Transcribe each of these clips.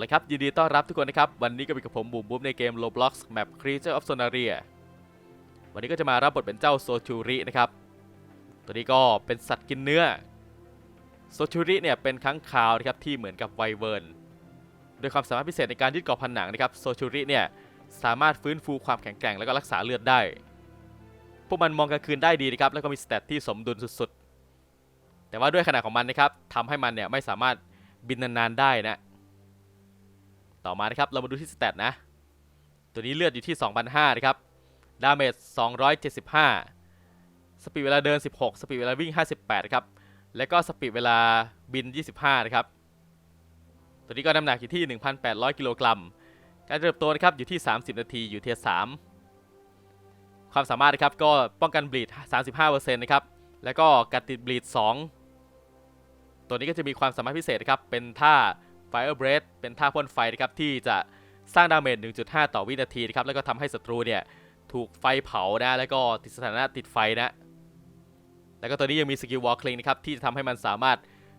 เอาละครับ ยินดีต้อนรับทุกคนนะครับ วันนี้ก็เป็นกับผมบุ๋มบุ๋มในเกม Roblox Map Creature of Sonaria วันนี้ก็จะมารับบทเป็นเจ้าโซชูรินะครับ ตัวนี้ก็เป็นสัตว์กินเนื้อ โซชูริเนี่ยเป็นค้างคาวนะครับที่เหมือนกับไวเวิร์นโดยความสามารถพิเศษในการยืดเกาะผนังนะครับโซชูริเนี่ยสามารถฟื้นฟูความแข็งแกร่งแล้วก็รักษาเลือดได้ พวกมันมองกลางคืนได้ดีนะครับแล้วก็มีสเตตที่สมดุลสุดๆ แต่ว่าด้วยขนาดของมันนะครับทำให้มันเนี่ยไม่สามารถบินนานๆได้นะ ต่อมานะครับ เรามาดูที่สเตตนะ ตัวนี้เลือดอยู่ที่ 2,500นะครับ ดาเมจ 275 สปีดเวลาเดิน 16 สปีดเวลาวิ่ง 58 ครับ และก็สปีดเวลาบิน 25 นะครับ ตัวนี้ก็น้ำหนักอยู่ที่ 1,800 กิโลกรัม การเติบโตนะครับอยู่ที่ 30 นาที อยู่เทียร์3ความสามารถนะครับก็ป้องกันบลีด 35%นะครับ แล้วก็การติดบลีด 2 ตัวนี้ก็จะมีความสามารถพิเศษนะครับ เป็นท่า Fire Breath เป็นท่าพ่นไฟนะครับที่จะสร้างดาเมจ 1.5 ต่อวินาทีนะครับแล้วก็ทำให้ศัตรูเนี่ยถูกไฟเผานะแล้วก็ติดสถานะติดไฟนะแล้วก็ตัวนี้ยังมีสกิลวอลคลิงนะครับที่จะทำให้มันสามารถ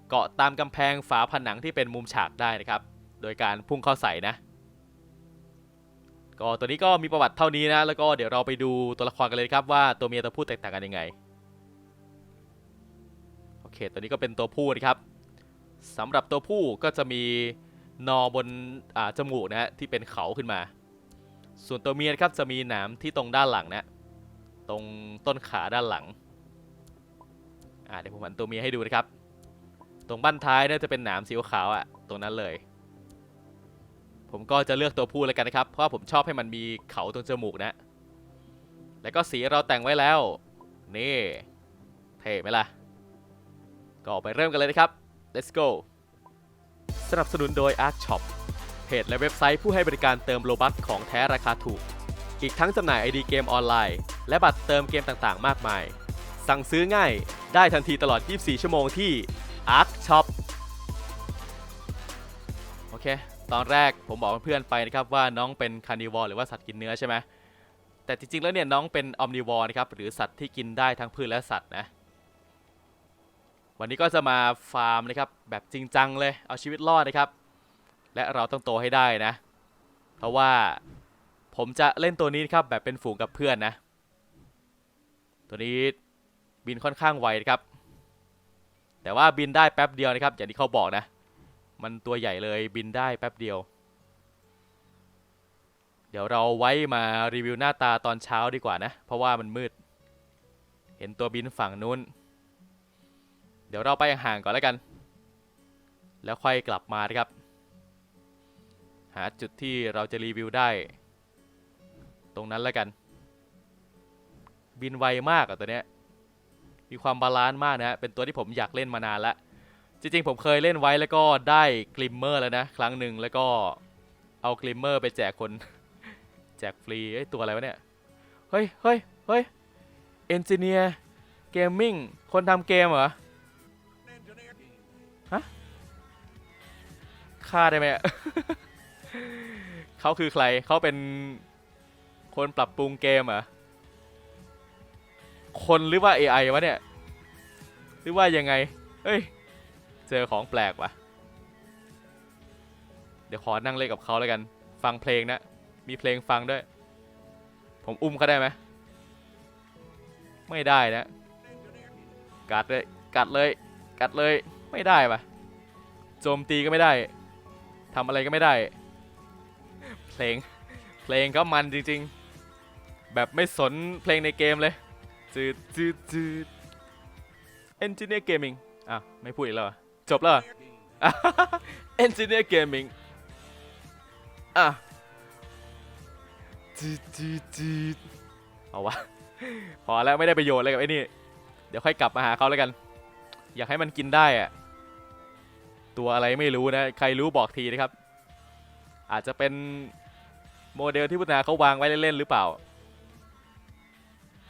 เกาะตามกำแพงฝาผนังที่เป็นมุมฉากได้นะครับ โดยการพุ่งเข้าใส่นะก็ตัวนี้ก็มีประวัติเท่านี้นะ แล้วก็เดี๋ยวเราไปดูตัวละครกันเลยครับว่าตัวเมียตัวผู้แตกต่างกันยังไง โอเค ตัวนี้ก็เป็นตัวผู้นะครับ สำหรับตัวผู้ก็จะมีนอบนอาจมูกนะฮะที่เป็นเขาขึ้นมา ส่วนตัวเมียครับจะมีหนามที่ตรงด้านหลังนะตรงต้นขาด้านหลังอ่าเดี๋ยวผมหันตัวเมียให้ดูนะครับ ตรงบั้นท้ายเนี่ยจะเป็นหนามสีขาวอะตรงนั้นเลย ผมก็จะเลือกตัวผู้แล้วกันนะครับ เพราะว่าผมชอบให้มันมีเขาตรงจมูกนะ แล้วก็สีเราแต่งไว้แล้ว นี่ เท่ไหมล่ะ ก็ไปเริ่มกันเลยนะครับ let's go สนับสนุนโดย Arc Shop เพจและเว็บไซต์ผู้ให้บริการเติมโลบัคของแท้ราคาถูก อีกทั้งจำหน่าย ID เกมออนไลน์ และบัตรเติมเกมต่างๆ มากมาย สั่งซื้อง่ายได้ทันทีตลอด 24 ชั่วโมงที่ Arc Shop โอเค ตอนแรกผมบอกเพื่อนไปนะครับว่าน้องเป็นคานิวอร์หรือว่าสัตว์กินเนื้อใช่ไหมแต่จริงๆแล้วเนี่ยน้องเป็นอ m มนิวอร์นะครับหรือสัตว์ที่กินได้ทั้งพืชและสัตว์นะ วันนี้ก็จะมาฟาร์มนะครับแบบจริงจังเลยเอาชีวิตรอดนะครับ และเราต้องโตให้ได้นะ เพราะว่าผมจะเล่นตัวนี้นครับแบบเป็นฝูงกับเพื่อนนะ ตัวนี้บินค่อนข้างไวนะครับ แต่ว่าบินได้แป๊บเดียวนะครับ อย่างที่เขาบอกนะ มันตัวใหญ่เลยบินได้แป๊บเดียว เดี๋ยวเราไว้มารีวิวหน้าตาตอนเช้าดีกว่านะ เพราะว่ามันมืด เห็นตัวบินฝั่งนู้น เดี๋ยวเราไปห่างก่อนแล้วกัน แล้วค่อยกลับมานะครับ หาจุดที่เราจะรีวิวได้ ตรงนั้นแล้วกัน บินไวมากอะตัวเนี้ย มีความบาลานซ์มากนะฮะ เป็นตัวที่ผมอยากเล่นมานานแล้วจริงๆ ผมเคยเล่นไว้แล้วก็ได้กลิมเมอร์แล้วนะ ครั้งหนึ่งแล้วก็เอากลิมเมอร์ไปแจกคน แจกฟรีไอ้ตัวอะไรวะเนี่ย เฮ้ยเฮ้ยเฮ้ยเอนจิเนียร์เกมมิ่งคนทำเกมเหรอ ฆ่าได้ไหม เขาคือใคร เขาเป็นคนปรับปรุงเกมเหรอ คนหรือว่า AI วะเนี่ย หรือว่ายังไงเฮ้ย เจอของแปลกว่ะ เดี๋ยวขอนั่งเล่นกับเขาแล้วกัน ฟังเพลงนะ มีเพลงฟังด้วย ผมอุ้มเขาได้ไหม ไม่ได้นะ กัดเลย กัดเลย กัดเลย ไม่ได้ปะโจมตีก็ไม่ได้ ทำอะไรก็ไม่ได้ เพลง เพลงก็มันจริงๆ แบบไม่สนเพลงในเกมเลยจืดจืดจืด Engineer Gaming อะ ไม่พูดอีกแล้วจบแล้วเหรอ Engineer Gaming อะจืดจืดจืดเอาวะ พอแล้วไม่ได้ประโยชน์อะไรกับไอ้นี่ เดี๋ยวค่อยกลับมาหาเขาแล้วกัน อยากให้มันกินได้อะ ตัวอะไรไม่รู้นะ ใครรู้บอกทีนะครับ อาจจะเป็นโมเดลที่พุทธนาเขาวางไว้เล่นๆหรือเปล่า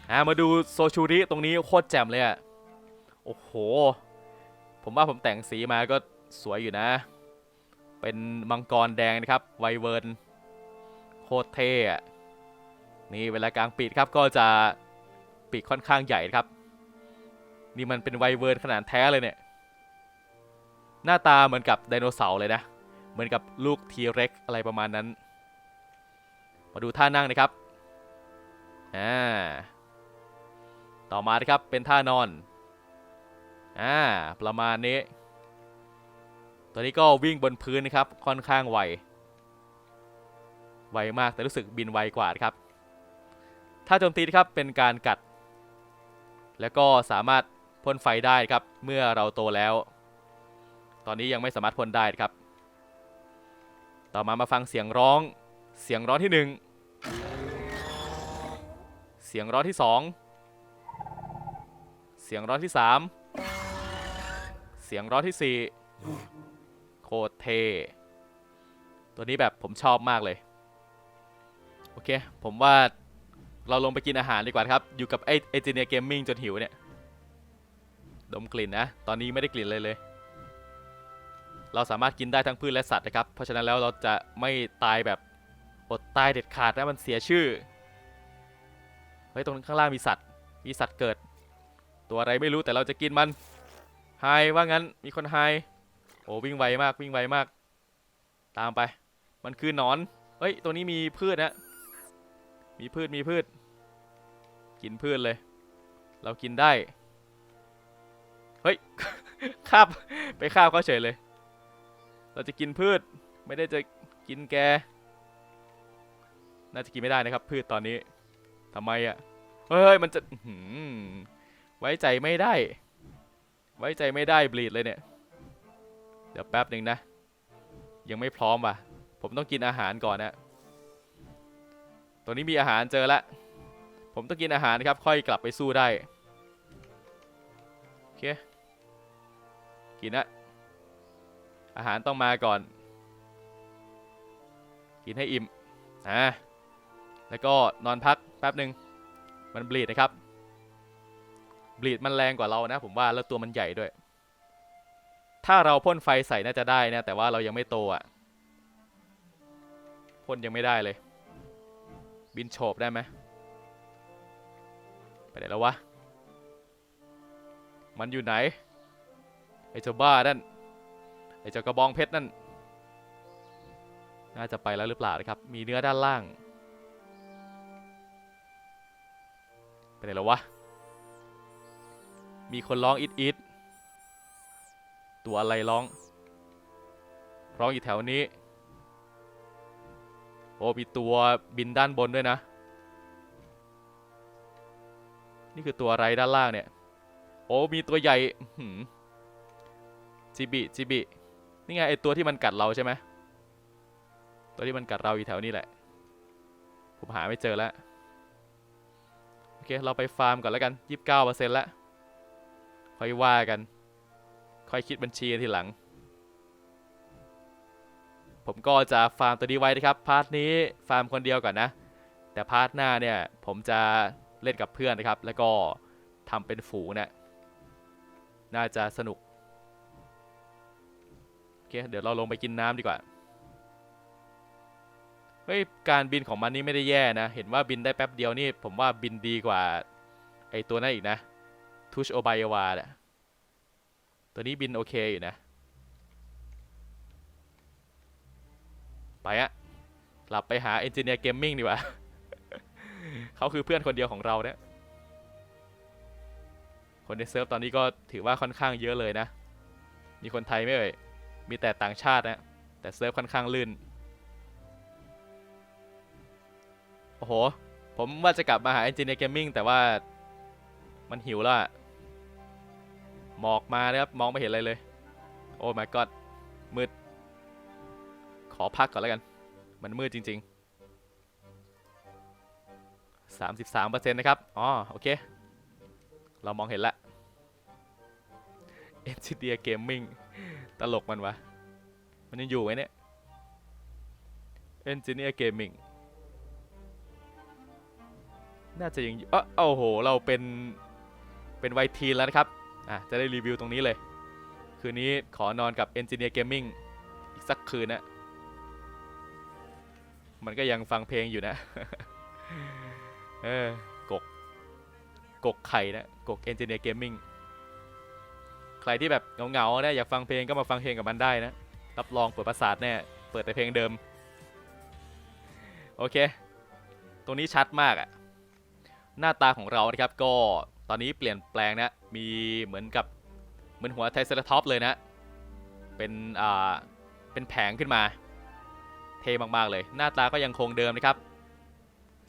อ่ามาดูโซชูริตรงนี้โคตรแจ่มเลยอะโอ้โห ผมว่าผมแต่งสีมาก็สวยอยู่นะ เป็นมังกรแดงนะครับไวเวิร์นโคตรเท่อะนี่เวลากลางปีกครับก็จะปีกค่อนข้างใหญ่ครับ นี่มันเป็นไวเวิร์นขนาดแท้เลยเนี่ย หน้าตาเหมือนกับไดโนเสาร์เลยนะ เหมือนกับลูกทีเร็กอะไรประมาณนั้น มาดูท่านั่งนะครับอ่าต่อมานะครับเป็นท่านอนอ่าประมาณนี้ ตัวนี้ก็วิ่งบนพื้นนะครับค่อนข้างไวไวมากแต่รู้สึกบินไวกว่านะครับ ถ้าโจมตีนะครับเป็นการกัด แล้วก็สามารถพ่นไฟได้ครับเมื่อเราโตแล้ว ตอนนี้ยังไม่สามารถพ่นได้ครับ ต่อมามาฟังเสียงร้อง เสียงร้องที่หนึ่งเสียงร้องที่สองเสียงร้องที่สามเสียงร้องที่สี่โคตรเท ตัวนี้แบบผมชอบมากเลย โอเค ผมว่าเราลงไปกินอาหารดีกว่าครับ อยู่กับไอไอจีเนียเกมมิ่งจนหิวเนี่ย ดมกลิ่นนะ ตอนนี้ไม่ได้กลิ่นเลยเลย เราสามารถกินได้ทั้งพืชและสัตว์นะครับ เพราะฉะนั้นแล้วเราจะไม่ตายแบบอดตายเด็ดขาดนะมันเสียชื่อ เฮ้ยตรงข้างล่างมีสัตว์ มีสัตว์เกิด ตัวอะไรไม่รู้แต่เราจะกินมันไฮว่างั้นมีคนไฮโอ้วิ่งไวมากวิ่งไวมาก ตามไป มันคือหนอนเฮ้ยตัวนี้มีพืชนะมีพืชมีพืช กินพืชเลย เรากินได้ เฮ้ยคาบไปคาบเขาเฉยเลย เราจะกินพืชไม่ได้จะกินแก น่าจะกินไม่ได้นะครับ พืชตอนนี้ทำไมอะ่ะเฮ้ยมันจะหืไว้ใจไม่ได้ ไว้ใจไม่ได้บลีดเลยเนี่ย เดี๋ยวแป๊บหนึ่งนะ ยังไม่พร้อมว่ะ ผมต้องกินอาหารก่อนนะตัวนี้มีอาหารเจอแล้วผมต้องกินอาหารครับ ค่อยกลับไปสู้ได้ โอเค กินนะ อาหารต้องมาก่อน กินให้อิ่มอะแล้วก็นอนพักแป๊บหนึ่งมันบลีดนะครับบลีดมันแรงกว่าเรานะ ผมว่าแล้วตัวมันใหญ่ด้วย ถ้าเราพ่นไฟใส่น่าจะได้นะ แต่ว่าเรายังไม่โตอะพ่นยังไม่ได้เลย บินโฉบได้ไหมไปไหนแล้ววะ มันอยู่ไหน ไอ้เจ้าบ้านั่น ไอ้เจ้ากระบองเพชรนั่น น่าจะไปแล้วหรือเปล่านะครับ มีเนื้อด้านล่างไปไหนแล้ววะ มีคนร้องอิดอิดตัวอะไรร้อง ร้องอยู่แถวนี้ โอ้มีตัวบินด้านบนด้วยนะ นี่คือตัวอะไรด้านล่างเนี่ย โอ้มีตัวใหญ่จิบิจิบิ นี่ไงไอตัวที่มันกัดเราใช่ไหมตัวที่มันกัดเราอยู่แถวนี้แหละ ผมหาไม่เจอแล้วโอเคเราไปฟาร์มก่อนแล้วกัน29%แล้วค่อยว่ากัน ค่อยคิดบัญชีทีหลัง ผมก็จะฟาร์มตัวนี้ไว้นะครับ พาร์ทนี้ฟาร์มคนเดียวก่อนนะ แต่พาร์ทหน้าเนี่ยผมจะเล่นกับเพื่อนนะครับ แล้วก็ทำเป็นฝูงเนะี่ยน่าจะสนุก เค เดี๋ยวเราลงไปกินน้ำดีกว่า เฮ้ย การบินของมันนี่ไม่ได้แย่นะ เห็นว่าบินได้แป๊บเดียวนี่ ผมว่าบินดีกว่า ไอตัวนั้นอีกนะ ทูชโอบายวาเนี่ยตัวนี้บินโอเคอยู่นะ ไปอะกลับไปหาเอนจิเนียร์เกมมิ่งดีกว่า เขาคือเพื่อนคนเดียวของเราเนี่ย คนในเซิร์ฟตอนนี้ก็ถือว่าค่อนข้างเยอะเลยนะ มีคนไทยไม่เอ่ย มีแต่ต่างชาตินะแต่เซิร์ฟค่อนข้างลื่น โอ้โห ผมว่าจะกลับมาหา Engineer Gaming แต่ว่ามันหิวแล้วหมอกมานะครับ มองไม่เห็นอะไรเลย โอ้ my god มืด ขอพักก่อนแล้วกัน มันมืดจริง ๆ 33%นะครับ อ๋อ โอเค เรามองเห็นละ Engineer Gaming ตลกมันวะ มันยังอยู่ไหมเนี่ย Engineer Gaming น่าจะยังอยู่เออโอ้โห เราเป็นเป็นไวทีนแล้วนะครับ อะ จะได้รีวิวตรงนี้เลย คืนนี้ขอนอนกับ Engineer Gaming อีกสักคืนนะ มันก็ยังฟังเพลงอยู่นะ เออกก กกไข่นะ กก Engineer Gaming ใครที่แบบเหงาๆนะอยากฟังเพลงก็มาฟังเพลงกับมันได้นะ รับรองเปิดประสาทแน่ เปิดแต่เพลงเดิม โอเค ตรงนี้ชัดมากอะหน้าตาของเรานะครับก็ตอนนี้เปลี่ยนแปลงนะ มีเหมือนกับเหมือนหัวไทเซราทอปเลยนะ เป็นอ่าเป็นแผงขึ้นมา เท่มากๆเลย หน้าตาก็ยังคงเดิมนะครับ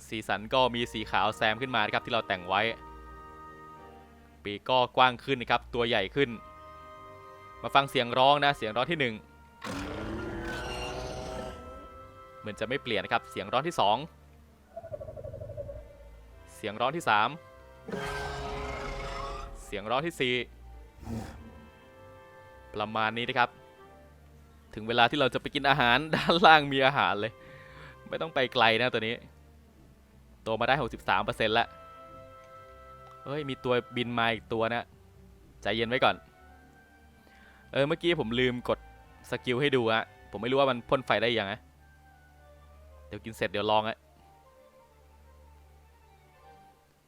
สีสันก็มีสีขาวแซมขึ้นมานะครับที่เราแต่งไว้ ปีกก็กว้างขึ้นนะครับ ตัวใหญ่ขึ้น มาฟังเสียงร้องนะเสียงร้องที่หนึ่งเหมือนจะไม่เปลี่ยนนะครับ เสียงร้องที่สองเสียงร้องที่สามเสียงร้องที่สี่ประมาณนี้นะครับ ถึงเวลาที่เราจะไปกินอาหารด้านล่างมีอาหารเลย ไม่ต้องไปไกลนะตัวนี้ โตมาได้ 63%แล้ว เฮ้ย มีตัวบินมาอีกตัวนะ ใจเย็นไว้ก่อน เออ เมื่อกี้ผมลืมกดสกิลให้ดูอะผมไม่รู้ว่ามันพ่นไฟได้ยังไงเดี๋ยวกินเสร็จเดี๋ยวลองอะ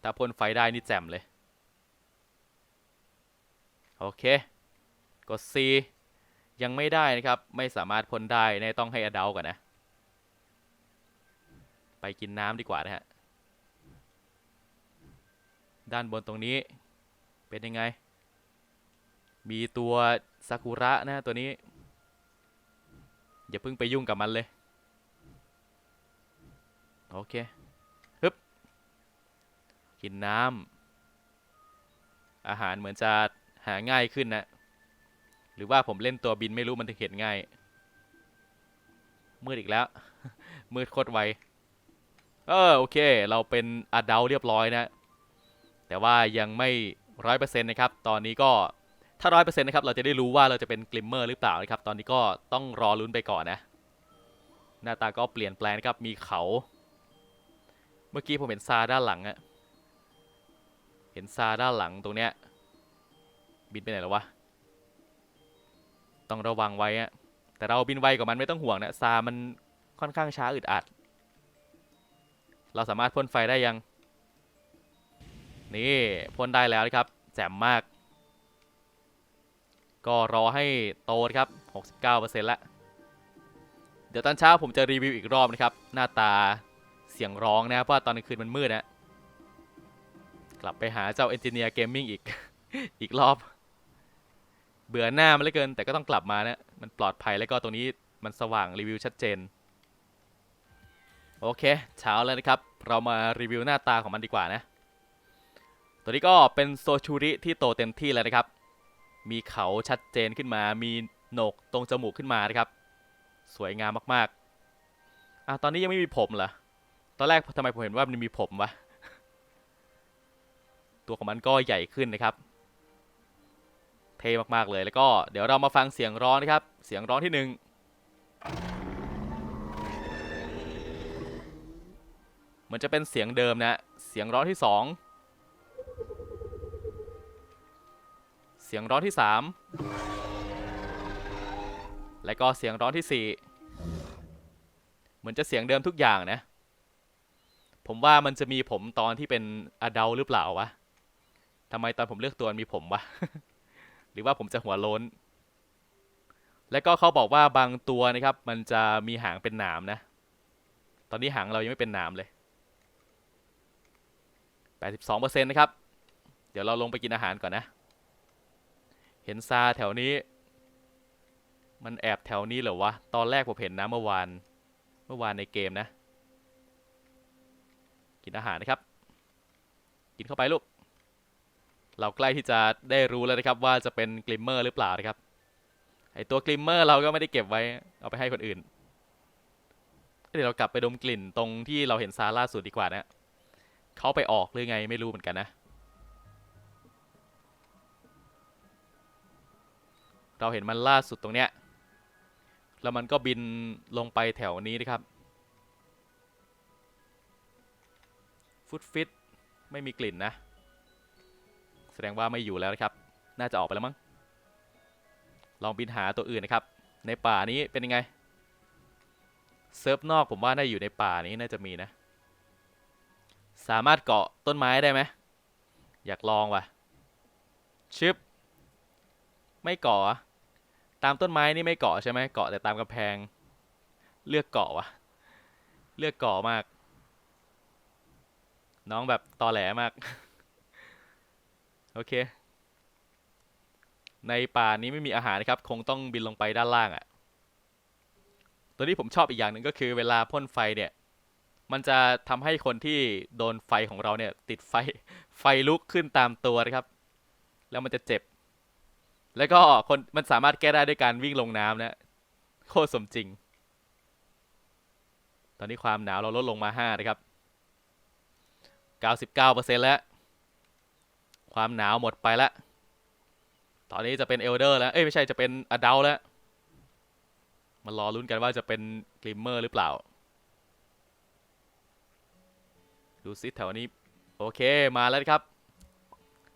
ถ้าพ่นไฟได้นี่แจ่มเลย โอเค กด C ยังไม่ได้นะครับ ไม่สามารถพ่นได้แน่ต้องให้อดัลก่อนนะ ไปกินน้ำดีกว่านะฮะ ด้านบนตรงนี้เป็นยังไง มีตัวซากุระนะตัวนี้ อย่าเพิ่งไปยุ่งกับมันเลย โอเคฮึบกินน้ำอาหารเหมือนจะหาง่ายขึ้นนะ หรือว่าผมเล่นตัวบินไม่รู้มันถึงเห็นง่าย มืดอีกแล้ว มืดโคตรไว เออ โอเค เราเป็นอดัลเรียบร้อยนะ แต่ว่ายังไม่ร้อยเปอร์เซ็นต์นะครับ ตอนนี้ก็ถ้าร้อยเปอร์เซ็นต์นะครับ เราจะได้รู้ว่าเราจะเป็นกลิมเมอร์หรือเปล่านะครับ ตอนนี้ก็ต้องรอลุ้นไปก่อนนะ หน้าตาก็เปลี่ยนแปลงนะครับ มีเขา เมื่อกี้ผมเห็นซาด้านหลังอะเห็นซาด้านหลังตรงเนี้ย บินไปไหนแล้ววะ ต้องระวังไว้อะแต่เราบินไวกว่ามันไม่ต้องห่วงนะซามันค่อนข้างช้าอึดอัด เราสามารถพ่นไฟได้ยัง นี่พ่นได้แล้วนะครับ แจ่มมาก ก็รอให้โตครับ 69%แล้ว เดี๋ยวตอนเช้าผมจะรีวิวอีกรอบนะครับ หน้าตาเสียงร้องนะเพราะว่าตอนกลางคืนมันมืดนะกลับไปหาเจ้าเอนจิเนียร์เกมมิ่งอีก อีกรอบ เบื่อหน้ามันเหลือเกิน แต่ก็ต้องกลับมานะมันปลอดภัยแล้วก็ตรงนี้มันสว่างรีวิวชัดเจนโอเค เช้าแล้วนะครับ เรามารีวิวหน้าตาของมันดีกว่านะ ตัวนี้ก็เป็นโซชูริที่โตเต็มที่แล้วนะครับ มีเขาชัดเจนขึ้นมา มีโหนกตรงจมูกขึ้นมานะครับ สวยงามมากๆอะตอนนี้ยังไม่มีผมเหรอ ตอนแรกทำไมผมเห็นว่ามันมีผมวะ ตัวของมันก็ใหญ่ขึ้นนะครับ เท่มากๆเลย แล้วก็เดี๋ยวเรามาฟังเสียงร้องนะครับ เสียงร้องที่หนึ่งเหมือนจะเป็นเสียงเดิมนะ เสียงร้องที่สอง สียงร้องที่สามและก็เสียงร้องที่สี่เหมือนจะเสียงเดิมทุกอย่างนะ ผมว่ามันจะมีผมตอนที่เป็นอดัลหรือเปล่าวะทำไมตอนผมเลือกตัวมีผมวะ หรือว่าผมจะหัวโล้น และก็เขาบอกว่าบางตัวนะครับ มันจะมีหางเป็นหนามนะ ตอนนี้หางเรายังไม่เป็นหนามเลย 82%นะครับ เดี๋ยวเราลงไปกินอาหารก่อนนะ เห็นซาแถวนี้ มันแอบแถวนี้เหรอวะ ตอนแรกผมเห็นนะเมื่อวาน เมื่อวานในเกมนะ กินอาหารนะครับ กินเข้าไปลูก เราใกล้ที่จะได้รู้แล้วนะครับว่าจะเป็นกลิมเมอร์หรือเปล่านะครับ ไอตัวกลิมเมอร์เราก็ไม่ได้เก็บไว้ เอาไปให้คนอื่น เดี๋ยวเรากลับไปดมกลิ่นตรงที่เราเห็นซาล่าสุดดีกว่านะ เขาไปออกหรือไงไม่รู้เหมือนกันนะ เราเห็นมันล่าสุดตรงเนี้ย แล้วมันก็บินลงไปแถวนี้นะครับ ฟุตฟิตไม่มีกลิ่นนะ แสดงว่าไม่อยู่แล้วนะครับ น่าจะออกไปแล้วมั้ง ลองบินหาตัวอื่นนะครับ ในป่านี้เป็นยังไง เซิร์ฟนอกผมว่าน่าอยู่ในป่านี้น่าจะมีนะ สามารถเกาะต้นไม้ได้ไหม อยากลองว่ะชึบไม่เกาะอะ ตามต้นไม้นี่ไม่เกาะใช่ไหมเกาะแต่ตามกำแพง เลือกเกาะวะเลือกเกาะมาก น้องแบบตอแหลมาก โอเค ในป่านี้ไม่มีอาหารนะครับ คงต้องบินลงไปด้านล่างอะ่ะ ตัวนี้ผมชอบอีกอย่างหนึ่งก็คือเวลาพ่นไฟเนี่ย มันจะทำให้คนที่โดนไฟของเราเนี่ย ติดไฟไฟลุกขึ้นตามตัวนะครับ แล้วมันจะเจ็บ แล้วก็คนมันสามารถแก้ได้ด้วยการวิ่งลงน้ำนะโคตรสมจริง ตอนนี้ความหนาวเราลดลงมา5นะครับ99%แล้ว ความหนาวหมดไปแล้ว ตอนนี้จะเป็นเอลเดอร์แล้ว เอ้ยไม่ใช่จะเป็นอดัลแล้ว มารอลุ้นกันว่าจะเป็นกลิมเมอร์หรือเปล่า ดูซิแถวนี้ โอเคมาแล้วครับ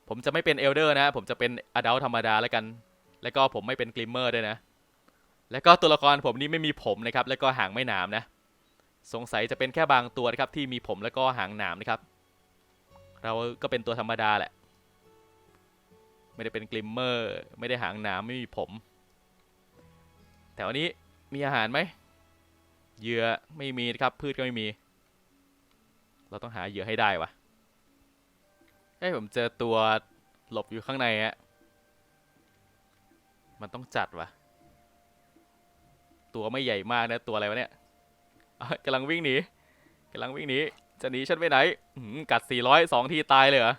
ผมจะไม่เป็นเอลเดอร์นะ ผมจะเป็นอดัลธรรมดาแล้วกัน แล้วก็ผมไม่เป็นกลิมเมอร์ด้วยนะ แล้วก็ตัวละครผมนี่ไม่มีผมนะครับ แล้วก็หางไม่หนามนะ สงสัยจะเป็นแค่บางตัวนะครับที่มีผมแล้วก็หางหนามนะครับ เราก็เป็นตัวธรรมดาแหละ ไม่ได้เป็นกลิมเมอร์ ไม่ได้หางหนามไม่มีผม แถวนี้มีอาหารไหมเหยื่อไม่มีนะครับพืชก็ไม่มี เราต้องหาเหยื่อให้ได้วะ เอ้ยผมเจอตัวหลบอยู่ข้างในฮะมันต้องจัดวะตัวไม่ใหญ่มากนะตัวอะไรวะเนี่ยกำลังวิ่งหนีกำลังวิ่งหนีจะหนีฉันไปไหนอื้อหือกัด 400สองทีตายเลยเหรอ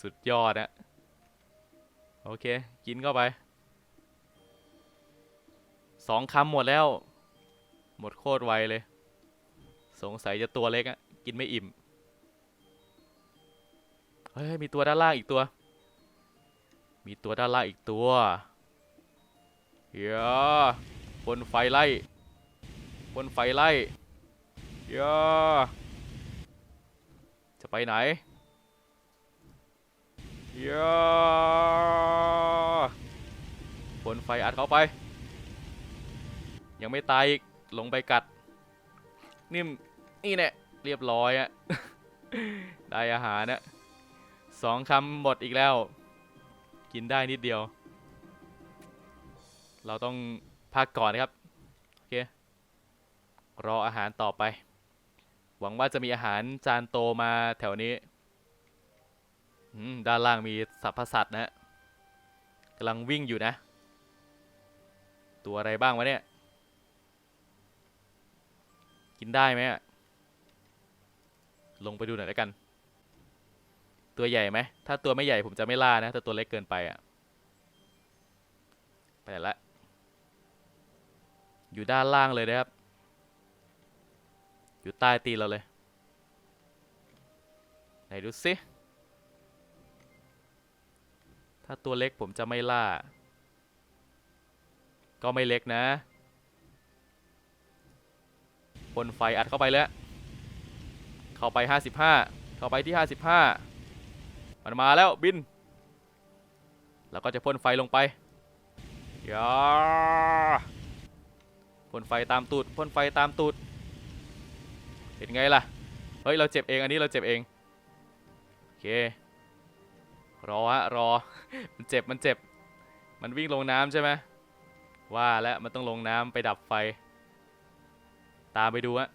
สุดยอดนะโอเค กินเข้าไปสองคำหมดแล้ว หมดโคตรไวเลย สงสัยจะตัวเล็กอะกินไม่อิ่ม เฮ้ยมีตัวด้านล่างอีกตัว มีตัวด้านล่างอีกตัวเฮียบนไฟไล่บนไฟไล่เฮียจะไปไหนเฮียบนไฟอัดเข้าไป ยังไม่ตายอีกลงไปกัด นิ่มนี่แน่เรียบร้อยอะได้อาหารนะ สองคำหมดอีกแล้ว กินได้นิดเดียว เราต้องพักก่อนนะครับ โอเค รออาหารต่อไป หวังว่าจะมีอาหารจานโตมาแถวนี้ ด้านล่างมีสัพพสัตว์นะกำลังวิ่งอยู่นะ ตัวอะไรบ้างวะเนี่ย กินได้ไหมลงไปดูหน่อยแล้วกัน ตัวใหญ่ไหม ถ้าตัวไม่ใหญ่ผมจะไม่ล่านะถ้าตัวเล็กเกินไปอะไปไหนละ อยู่ด้านล่างเลยนะครับ อยู่ใต้ตีเราเลย ไหนดูสิ ถ้าตัวเล็กผมจะไม่ล่า ก็ไม่เล็กนะพ่นไฟอัดเข้าไปแล้ว เข้าไป 55 เข้าไปที่ 55 มันมาแล้วบิน แล้วก็จะพ่นไฟลงไปยาพ่นไฟตามตูดพ่นไฟตามตูด เห็นไงล่ะ เฮ้ย เราเจ็บเองอันนี้เราเจ็บเอง โอเค รอฮะรอ มันเจ็บมันเจ็บ มันวิ่งลงน้ำใช่ไหมว่าแล้วมันต้องลงน้ำไปดับไฟ ตามไปดูฮะ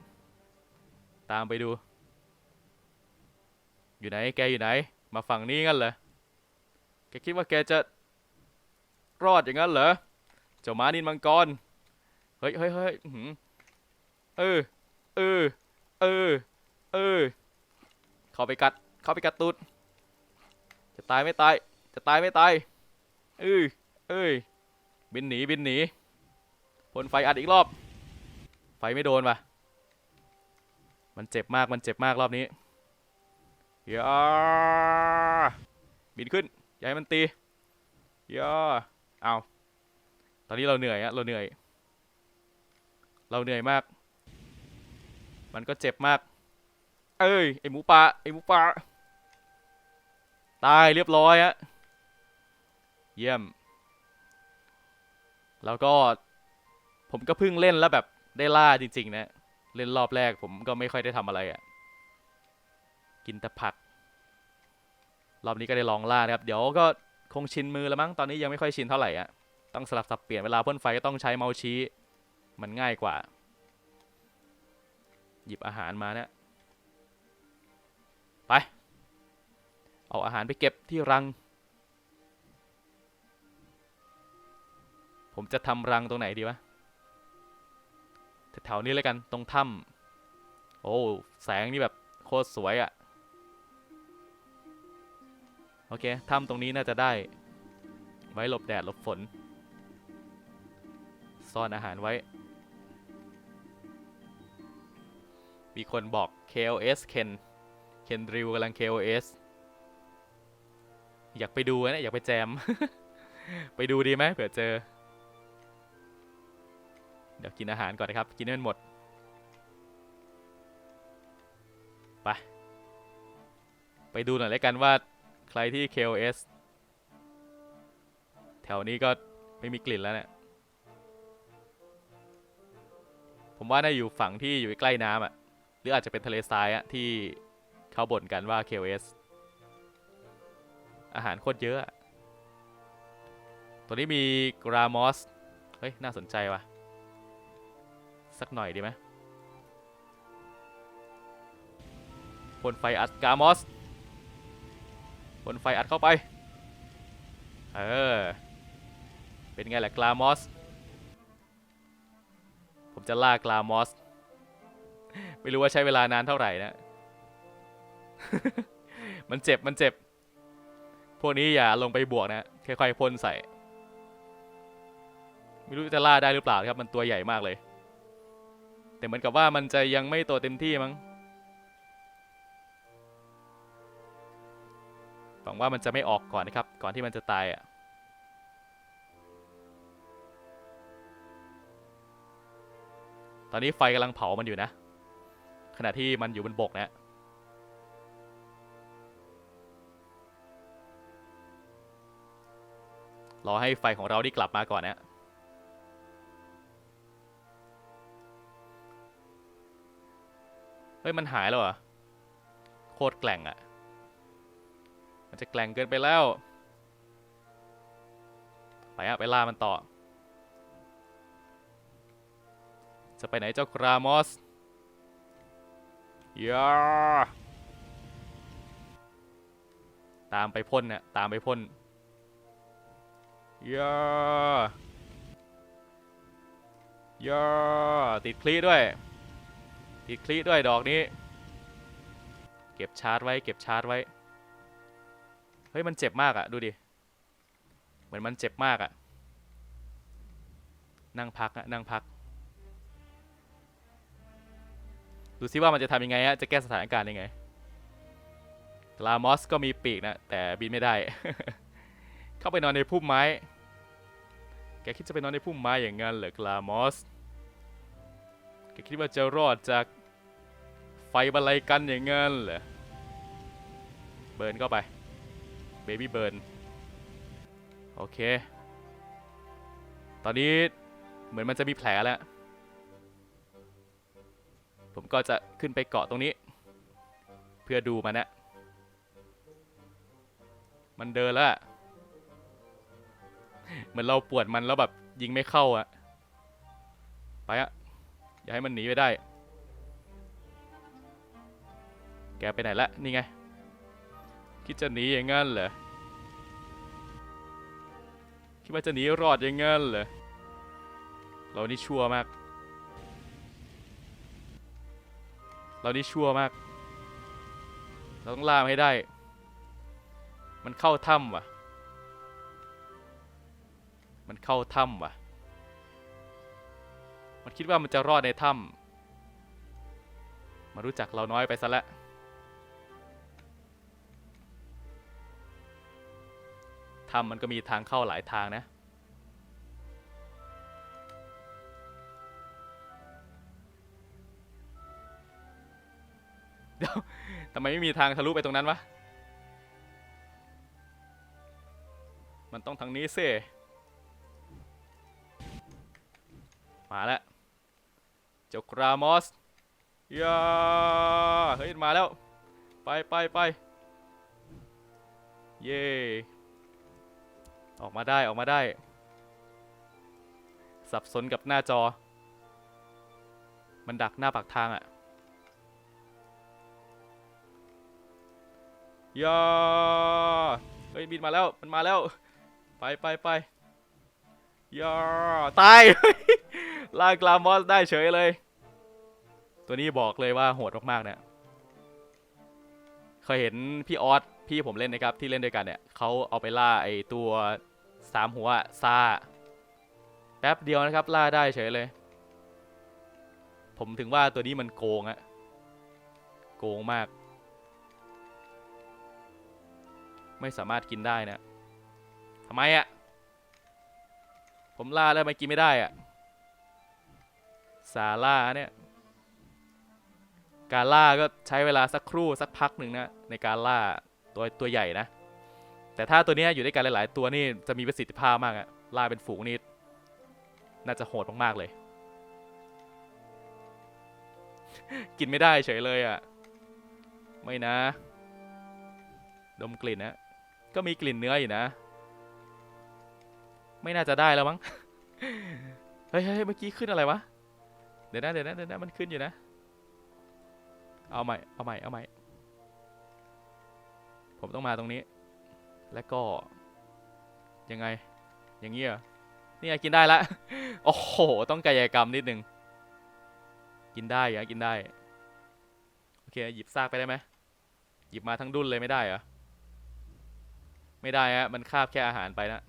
ตามไปดู อยู่ไหน แกอยู่ไหน มาฝั่งนี้งั้นเหรอ แกคิดว่าแกจะรอดอย่างนั้นเหรอ เจ้าม้านินมังกร เฮ้ยเฮ้ยเฮ้ยเออ เออ เออ เออ เข้าไปกัด เข้าไปกัดตูด จะตายไม่ตาย จะตายไม่ตาย เออเอ้ย บินหนี บินหนีพ่นไฟอัดอีกรอบ ไฟไม่โดนว่ะ มันเจ็บมาก มันเจ็บมากรอบนี้ ยาบินขึ้น อย่าให้มันตียาเอาตอนนี้เราเหนื่อยอะเราเหนื่อย เราเหนื่อยมาก มันก็เจ็บมาก เอ้ย ไอหมูป่า ไอหมูป่า ตายเรียบร้อยอะเยี่ยม แล้วก็ ผมก็เพิ่งเล่นแล้วแบบได้ล่าจริง ๆ นะ เล่นรอบแรกผมก็ไม่ค่อยได้ทำอะไรอะ่ะ กินแต่ผัก รอบนี้ก็ได้ลองล่านะครับ เดี๋ยวก็คงชินมือแล้วมั้ง ตอนนี้ยังไม่ค่อยชินเท่าไหร่อะต้องสลับสับเปลี่ยนเวลาพ่นไฟก็ต้องใช้เมาส์ชี้ มันง่ายกว่า หยิบอาหารมาเนี่ยไป เอาอาหารไปเก็บที่รัง ผมจะทำรังตรงไหนดีวะแถวๆนี้เลยกันตรงถ้ำโอ้ แสงนี่แบบโคตรสวยอะ่ะ เคถ้ำตรงนี้น่าจะได้ ไว้หลบแดดหลบฝน ซ่อนอาหารไว้ มีคนบอก KOS เคนเคนริวกำลัง KOS อยากไปดูนะ อยากไปแจม ไปดูดีไหมเผื่อเจอ เดี๋ยวกินอาหารก่อนนะครับ กินให้มันหมด ไป ไปดูหน่อยแล้วกันว่า รที่ KOS แถวนี้ก็ไม่มีกลิ่นแล้วเนี่ย ผมว่าน่าอยู่ฝั่งที่อยู่ใกล้น้ำอะ หรืออาจจะเป็นทะเลทรายอะ ที่เขาบ่นกันว่า KOS อาหารโคตรเยอะ ตัวนี้มีกรามอส เฮ้ย น่าสนใจว่ะ สักหน่อยดีไหมพ่นไฟอัดกามอส พ่นไฟอัดเข้าไป เออ เป็นไงแหละกลามอส ผมจะล่ากลามอส ไม่รู้ว่าใช้เวลานานเท่าไหร่นะ มันเจ็บมันเจ็บ พวกนี้อย่าลงไปบวกนะ ค่อยๆพ่นใส่ ไม่รู้จะล่าได้หรือเปล่าครับ มันตัวใหญ่มากเลย แต่เหมือนกับว่ามันจะยังไม่โตเต็มที่มั้ง หวังว่ามันจะไม่ออกก่อนนะครับ ก่อนที่มันจะตายอะตอนนี้ไฟกำลังเผามันอยู่นะ ขณะที่มันอยู่บนบกนะรอให้ไฟของเราที่กลับมาก่อนนะเฮ้ย มันหายแล้วเหรอ โคตรแกล่งอะ่ะ มันจะแกล่งเกินไปแล้ว ไปอะไปล่ามันต่อ จะไปไหนเจ้ากรามอสยาตามไปพ่นนะตามไปพ่นยายาติดคลีด้วย ติดคลีด้วยดอกนี้ เก็บชาร์จไว้ เก็บชาร์จไว้ ฮ้ยมันเจ็บมากอะดูดิ เหมือนมันเจ็บมากอะนั่งพักอะนั่งพัก ดูซิว่ามันจะทำยังไงฮะจะแก้สถานการณ์ยังไงลามอสก็มีปีกนะ แต่บินไม่ได้ เข้าไปนอนในพุ่มไม้ แกคิดจะไปนอนในพุ่มไม้อย่างนั้นเหรอลามอส แกคิดว่าจะรอดจากไฟบรรลัยกันอย่างงั้นเหรอ เบิร์นเข้าไป เบบี้เบิร์นโอเค ตอนนี้เหมือนมันจะมีแผลแล้ว ผมก็จะขึ้นไปเกาะตรงนี้ เพื่อดูมันนะ มันเดินแล้ว เหมือนเราปวดมันแล้วแบบยิงไม่เข้าอะไปอะอย่าให้มันหนีไปได้ แกไปไหนละ นี่ไง คิดจะหนีอย่างงั้นเหรอ คิดว่าจะหนีรอดอย่างงั้นเหรอ เรานี่ชั่วมาก เรานี่ชั่วมาก เราต้องล่ามให้ได้ มันเข้าถ้ำว่ะ มันเข้าถ้ำว่ะ มันคิดว่ามันจะรอดในถ้ำมารู้จักเราน้อยไปซะแล้ว ถ้ำมันก็มีทางเข้าหลายทางนะ เดี๋ยวทำไมไม่มีทางทะลุไปตรงนั้นวะ มันต้องทางนี้สิมาแล้ว เจ้ากรามอสยาเฮ้ย มาแล้ว ไปไปไปเย่ ออกมาได้ออกมาได้ สับสนกับหน้าจอ มันดักหน้าปากทางอะยาเฮ้ยบินมาแล้วมันมาแล้ว ไปไปไปยาตายล่ากลามอสได้เฉยเลย ตัวนี้บอกเลยว่าโหดมากๆเนี่ยเคยเห็นพี่ออสพี่ผมเล่นนะครับที่เล่นด้วยกันเนี่ยเขาเอาไปล่าไอตัว สามหัวซาแป๊บเดียวนะครับล่าได้เฉยเลย ผมถึงว่าตัวนี้มันโกงอะโกงมาก ไม่สามารถกินได้นะทำไมอะผมล่าแล้วไมกินไม่ได้อะสาล่าเนี่ยการล่าก็ใช้เวลาสักครู่สักพักหนึ่งนะในการล่าตัวตัวใหญ่นะ แต่ถ้าตัวนี้อยู่ด้วยกันหลายๆ ตัวนี่จะมีประสิทธิภาพมากอะล่าเป็นฝูงนี่น่าจะโหดมากๆเลย กินไม่ได้เฉยเลยอะไม่นะ ดมกลิ่นนะ ก็มีกลิ่นเนื้ออยู่นะ ไม่น่าจะได้แล้วมั้ง เฮ้ยเฮ้ยเมื่อกี้ขึ้นอะไรวะ เดี๋ยวนะเดี๋ยวนะเดี๋ยวนะมันขึ้นอยู่นะ เอาใหม่ เอาใหม่ เอาใหม่ ผมต้องมาตรงนี้ แล้วก็ยังไง อย่างนี้เนี่กินได้ละ โอ้โห ต้องกายกรรมนิดนึง กินได้เหรอกินได้ โอเค หยิบซากไปได้ไหม หยิบมาทั้งดุนเลยไม่ได้เหรอ ไม่ได้ฮะ มันคาบแค่อาหารไปนะ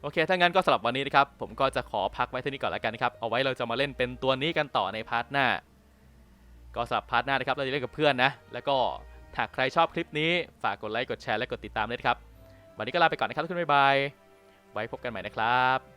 โอเค ถ้างั้นก็สำหรับวันนี้นะครับ ผมก็จะขอพักไว้เท่านี้ก่อนแล้วกันนะครับ เอาไว้เราจะมาเล่นเป็นตัวนี้กันต่อในพาร์ทหน้า ก็สำหรับพาร์ทหน้านะครับ เราจะเล่นกับเพื่อนนะ แล้วก็ ถ้าใครชอบคลิปนี้ ฝากกดไลค์ กดแชร์ และกดติดตามด้วยครับ วันนี้ก็ลาไปก่อนนะครับทุกคนบ๊ายบาย ไว้พบกันใหม่นะครับ